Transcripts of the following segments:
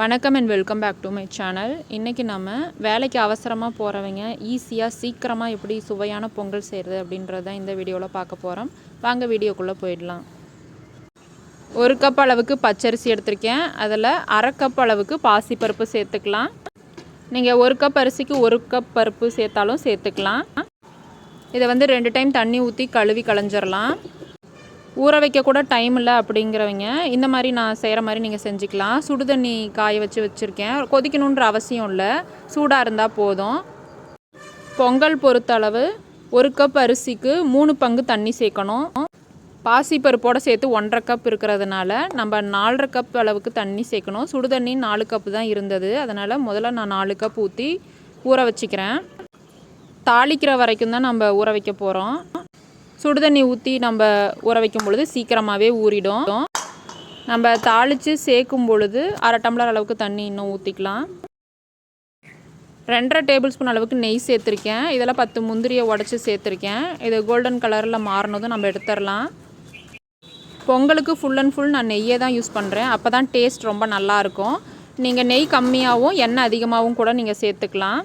வணக்கம் and welcome back to my channel இன்றைக்கி நம்ம வேலைக்கு அவசரமாக போகிறவங்க ஈஸியாக சீக்கிரமாக எப்படி சுவையான பொங்கல் செய்கிறது அப்படின்றத இந்த வீடியோவில் பார்க்க போகிறோம் வாங்க வீடியோக்குள்ளே போயிடலாம். ஒரு கப் அளவுக்கு பச்சரிசி எடுத்திருக்கேன். அதில் அரை கப் அளவுக்கு பாசிப்பருப்பு சேர்த்துக்கலாம். நீங்கள் ஒரு கப் அரிசிக்கு ஒரு கப் பருப்பு சேர்த்தாலும் சேர்த்துக்கலாம். இதை வந்து ரெண்டு டைம் தண்ணி ஊற்றி கழுவி களைஞ்சிடலாம் ஊற வைக்க கூட டைம் இல்லை அப்படிங்கிறவங்க இந்த மாதிரி நான் செய்கிற மாதிரி நீங்கள் செஞ்சுக்கலாம். சுடு தண்ணி காய வச்சு வச்சுருக்கேன். கொதிக்கணுன்ற அவசியம் இல்லை. சூடாக இருந்தால் போதும். பொங்கல் பொறுத்தளவு ஒரு கப் அரிசிக்கு மூணு பங்கு தண்ணி சேர்க்கணும். பாசிப்பருப்போடு சேர்த்து ஒன்றரை கப் இருக்கிறதுனால நம்ம நாலரை கப் அளவுக்கு தண்ணி சேர்க்கணும். சுடு தண்ணி நாலு கப்பு தான் இருந்தது. அதனால் முதல்ல நான் நாலு கப் ஊற்றி ஊற வச்சுக்கிறேன். தாளிக்கிற வரைக்கும் தான் நம்ம ஊற வைக்க போகிறோம் சுடுதண்ணி ஊற்றி நம்ம ஊற வைக்கும் பொழுது சீக்கிரமாகவே ஊறிடும். நம்ம தாளித்து சேர்க்கும் பொழுது அரை டம்ளர் அளவுக்கு தண்ணி இன்னும் ஊற்றிக்கலாம் ரெண்டரை டேபிள் ஸ்பூன் அளவுக்கு நெய் சேர்த்துருக்கேன். இதில் பத்து முந்திரியை உடச்சி சேர்த்துருக்கேன். இது கோல்டன் கலரில் மாறினதும் நம்ம எடுத்துடலாம். பொங்கலுக்கு ஃபுல் அண்ட் ஃபுல் நான் நெய்யே தான் யூஸ் பண்ணுறேன் அப்போ தான் டேஸ்ட் ரொம்ப நல்லாயிருக்கும் நீங்கள் நெய் கம்மியாகவும் எண்ணெய் அதிகமாகவும் கூட நீங்கள் சேர்த்துக்கலாம்.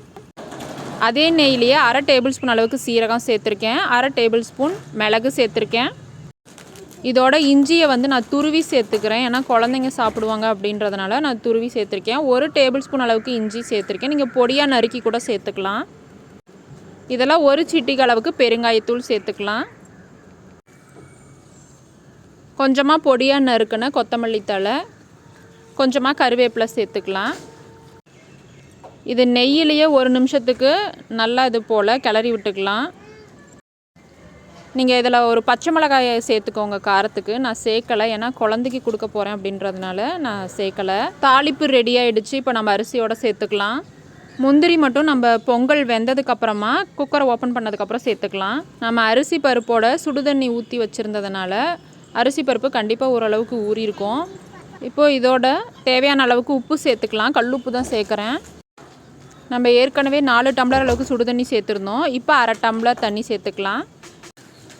அதே நெய்லேயே அரை டேபிள் ஸ்பூன் அளவுக்கு சீரகம் சேர்த்துருக்கேன். அரை டேபிள் ஸ்பூன் மிளகு சேர்த்துருக்கேன். இதோட இஞ்சியை வந்து நான் துருவி சேர்த்துக்கிறேன். ஏன்னா குழந்தைங்க சாப்பிடுவாங்க அப்படின்றதுனால நான் துருவி சேர்த்துருக்கேன். ஒரு டேபிள் ஸ்பூன் அளவுக்கு இஞ்சி சேர்த்துருக்கேன். நீங்கள் பொடியாக நறுக்கி கூட சேர்த்துக்கலாம். இதெல்லாம் ஒரு சிட்டிக்கு அளவுக்கு பெருங்காயத்தூள் சேர்த்துக்கலாம். கொஞ்சமாக பொடியாக நறுக்குன கொத்தமல்லி தழை கொஞ்சமாக கருவேப்பிலை சேர்த்துக்கலாம். இது நெய்யிலேயே ஒரு நிமிஷத்துக்கு நல்லா இது போல் கிளறி விட்டுக்கலாம். நீங்கள் இதில் ஒரு பச்சை மிளகாயை சேர்த்துக்கோங்க காரத்துக்கு. நான் சேர்க்கலை. ஏன்னா குழந்தைக்கு கொடுக்க போகிறேன் அப்படின்றதுனால நான் சேர்க்கலை. தாளிப்பு ரெடி ஆகிடுச்சு இப்போ நம்ம அரிசியோடு சேர்த்துக்கலாம். முந்திரி மட்டும் நம்ம பொங்கல் வெந்ததுக்கப்புறமா குக்கரை ஓப்பன் பண்ணதுக்கப்புறம் சேர்த்துக்கலாம். நம்ம அரிசி பருப்போட சுடுதண்ணி ஊற்றி வச்சுருந்ததுனால அரிசி பருப்பு கண்டிப்பாக ஓரளவுக்கு ஊறியிருக்கும். இப்போது இதோட தேவையான அளவுக்கு உப்பு சேர்த்துக்கலாம். கல் உப்பு தான் சேர்க்குறேன். நம்ம ஏற்கனவே நாலு டம்ளர் அளவுக்கு சுடு தண்ணி சேர்த்துருந்தோம். இப்போ அரை டம்ளர் தண்ணி சேர்த்துக்கலாம்.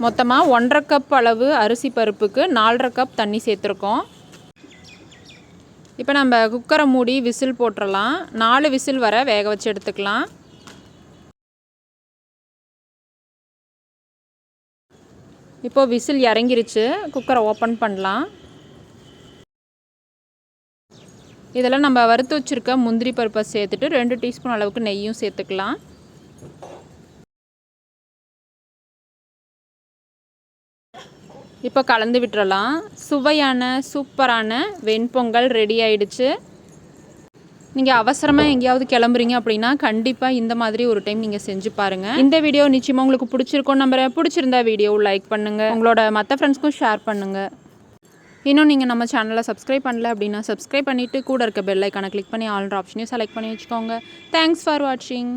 மொத்தமாக ஒன்றரை கப் அளவு அரிசி பருப்புக்கு நாலரை கப் தண்ணி சேர்த்துருக்கோம். இப்போ நம்ம குக்கரை மூடி விசில் போட்டுடலாம் நாலு விசில் வர வேக வச்சு எடுத்துக்கலாம். இப்போது விசில் இறங்கிருச்சு. குக்கரை ஓப்பன் பண்ணலாம். இதெல்லாம் நம்ம வறுத்து வச்சுருக்க முந்திரி பருப்பை சேர்த்துட்டு ரெண்டு டீஸ்பூன் அளவுக்கு நெய்யும் சேர்த்துக்கலாம். இப்போ கலந்து விட்டுறலாம். சுவையான சூப்பரான வெண்பொங்கல் ரெடி ஆயிடுச்சு. நீங்கள் அவசரமாக எங்கேயாவது கிளம்புறீங்க அப்படின்னா கண்டிப்பாக இந்த மாதிரி ஒரு டைம் நீங்கள் செஞ்சு பாருங்கள் இந்த வீடியோ நிச்சயமாக உங்களுக்கு பிடிச்சிருக்கோம் நம்புறேன். பிடிச்சிருந்தா வீடியோ லைக் பண்ணுங்கள் உங்களோட மற்ற ஃப்ரெண்ட்ஸ்க்கும் ஷேர் பண்ணுங்கள் இன்னும் நீங்கள் நம்ம சேனலை சப்ஸ்கிரைப் பண்ணல அப்படின்னா சப்ஸ்கிரைப் பண்ணிவிட்டு கூட இருக்க பெல் ஐக்கானை கிளிக் பண்ணி ஆல்ன்ற ஆப்ஷனையும் செலக்ட் பண்ணி வச்சுக்கோங்க. தேங்க்ஸ் ஃபார் வாட்சிங்